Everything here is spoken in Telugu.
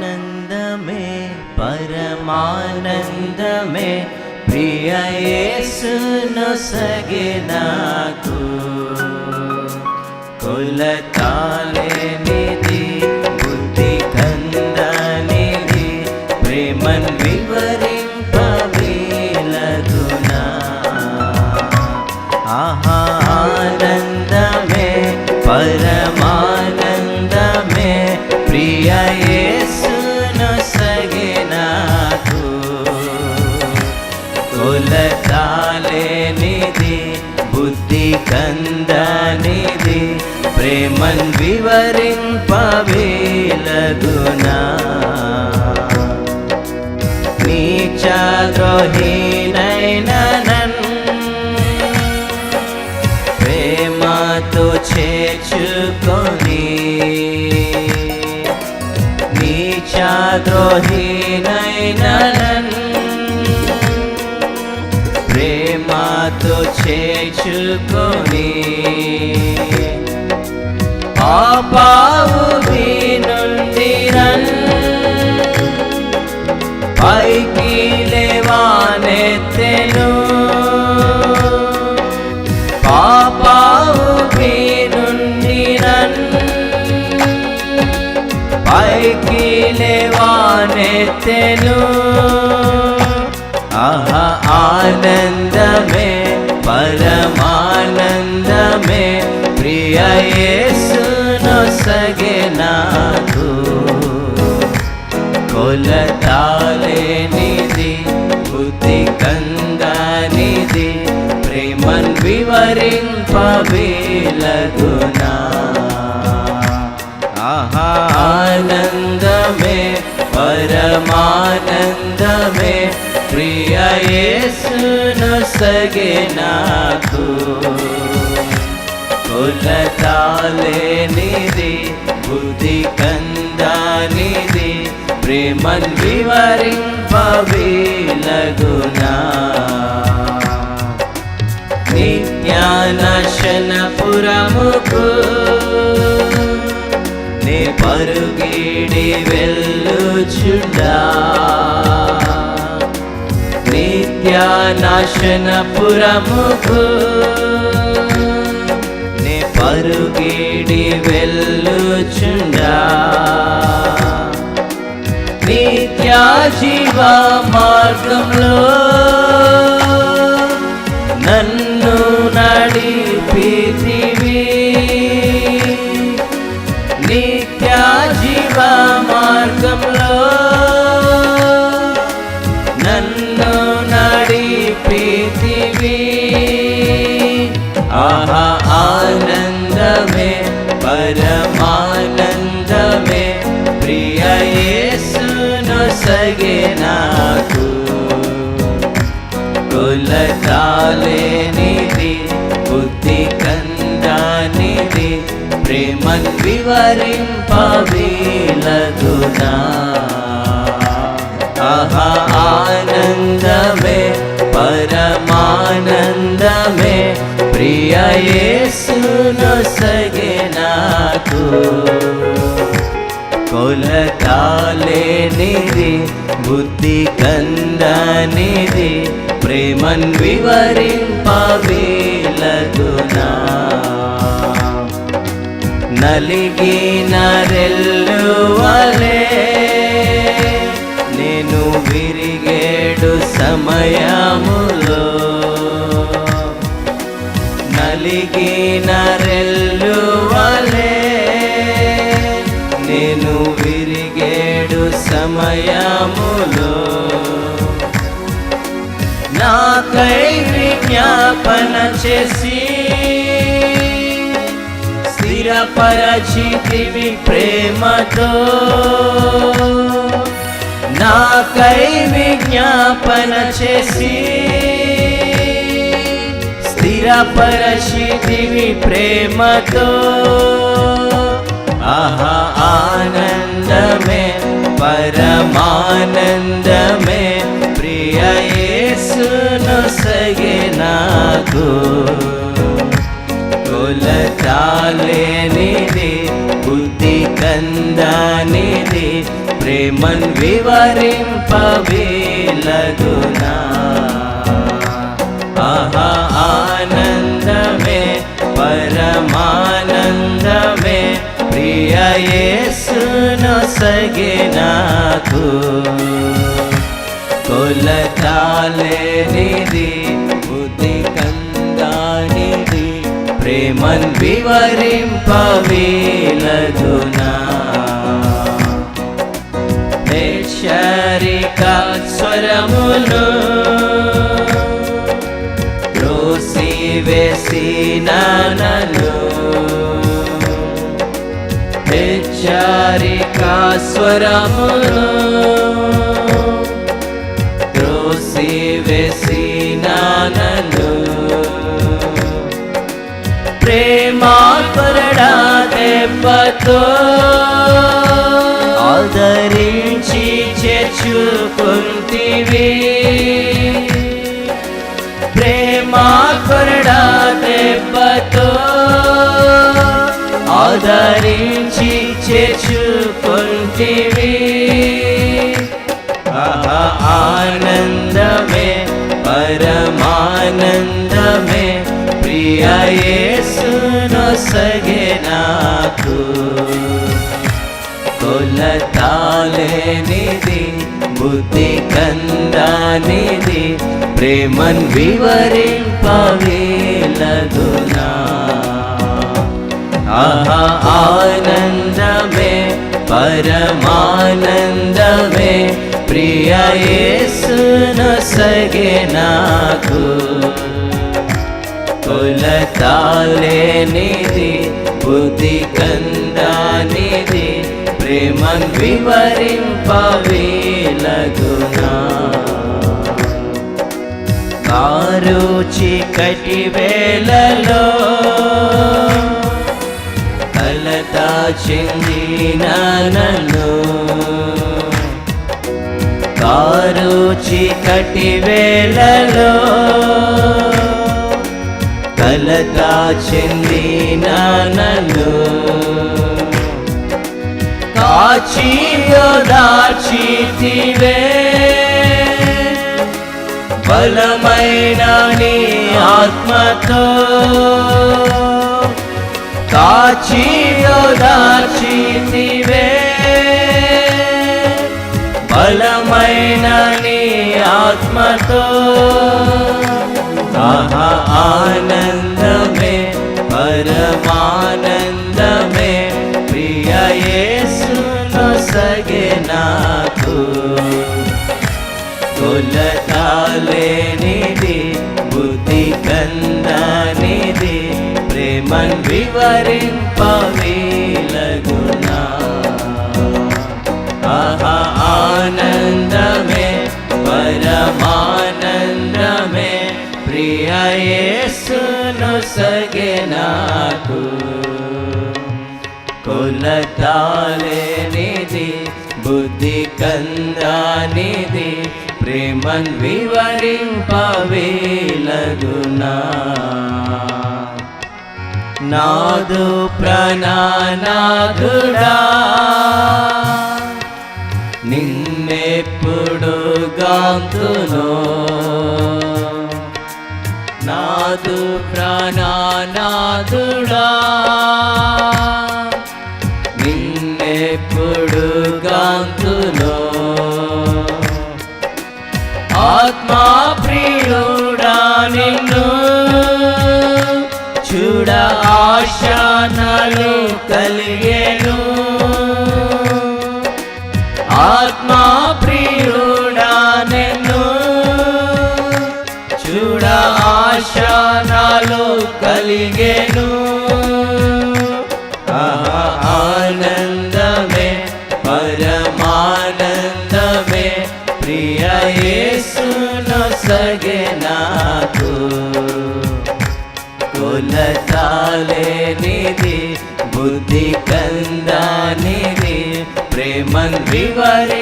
न्द में परमानन्द में प्रिय सु न सगेना కందనిది ప్రేమన్ వివరింపవేలగునా నీచాగ చేర్చుకొని ఆపావు నుండి రన్ను పైకి లేవానెత్తెను పాపావు నుండి నన్ను పైకి లేవానెత్తెను ఆహా ఆనందమే. పరమానందమే ప్రియ యేసును సగే నాకు కొలతాలేనిది బుద్ధి కందానిది ప్రేమన్ వివరింపవేలగునా ఆహా ఆనందమే పరమానందమే ప్రియ యేసును సగే నాకు. కొలతాలేనిది బుద్ధి కందానిది ప్రేమన్ వివరింపవేలగునా నిత్యానశనపురముకు నే పరుగిడి వెళ్ళుచుండా. నిత్యానాశనపురముకు నే పరుగేడి వెళ్ళుచుండా. నిత్యా జీవ మార్గంలో నన్ను నడిపితివి నాకు కొలతాలేనిది బుద్ధి కందానిది ప్రేమన్ వివరింపవీలగునా ఆహా ఆనందమే పరమానందమే ప్రియ యేసును సగే నాకు. కొలతాలేనిది బుద్ధి కందనిది ప్రేమన్ వివరింపవేలదునా నలిగిన రెల్లువలే నేను విరిగేడు సమయములో. నలిగిన రెల్లు నేను విరిగేడు సమయములో నాకై విజ్ఞాపన చేసి స్థిరపరచితివి ప్రేమతో నాకై విజ్ఞాపన చేసి స్థిరపరచితివి ప్రేమతో ఆహా ఆనందమే పరమానందమే ప్రియ సగే నాకు కొలతాలేనిది బుద్ధి కందానిది ప్రేమన్ వివరింపవేలగునా ప్రియ యేసును నాకు. కొలతాలేనిది బుద్ధి కందానిది ప్రేమన్ వివరింపవేలగునా హెచ్చరిక స్వరమును రోసి చారికా స్వరము స్వరమును రోసి నానను ప్రేమా పరడా దెబ్బతో ఆదరించి చేర్చుకుంటివి ప్రేమా పరడా దెబ్బతో ఆదరించి చేర్చుకుంటివి ఆనందమే పరమానందమే ప్రియ సగే నాకు కొలతాలేనిది బుద్ధి కందానిది ప్రేమన్ వివరింపవేలగునా ఆహా ఆనందమే పరమానందమే ప్రియ యేసును సగే నాకు కొలతాలేనిది బుద్ధి కందానిది ప్రేమన్ వివరింపవేలగునా కారు చీకటి వేళలో చెందిన నన్ను కారు చీకటి వేళలో కలత చెందిన నన్ను కాచియో దాచితివే బలమైన నీ ఆత్మతో. కాచియో దాచితివే. బలమైన నీ ఆత్మతో ఆహా ఆనందమే పరమానందమే. ప్రియ యేసును సగే నాకు కొలతాలేనిది ప్రేమన్ వివరింపవేలగునా ఆహా ఆనందమే పరమానందమే ప్రియ యేసును సగే నాకు. కొలతాలేనిది బుద్ధి కందానిది ప్రేమన్ వివరింపవేలగునా. నాదు ప్రణానాథుడా. నిన్నెప్పుడు గాంతును. నాదు ప్రణానాథుడా. ఆశానలు కలిగేను. ఆత్మా ప్రియుడా నిన్ను చూడ ఆశానాలు కలిగే బుద్ధి కందానిది ప్రేమన్ వివరి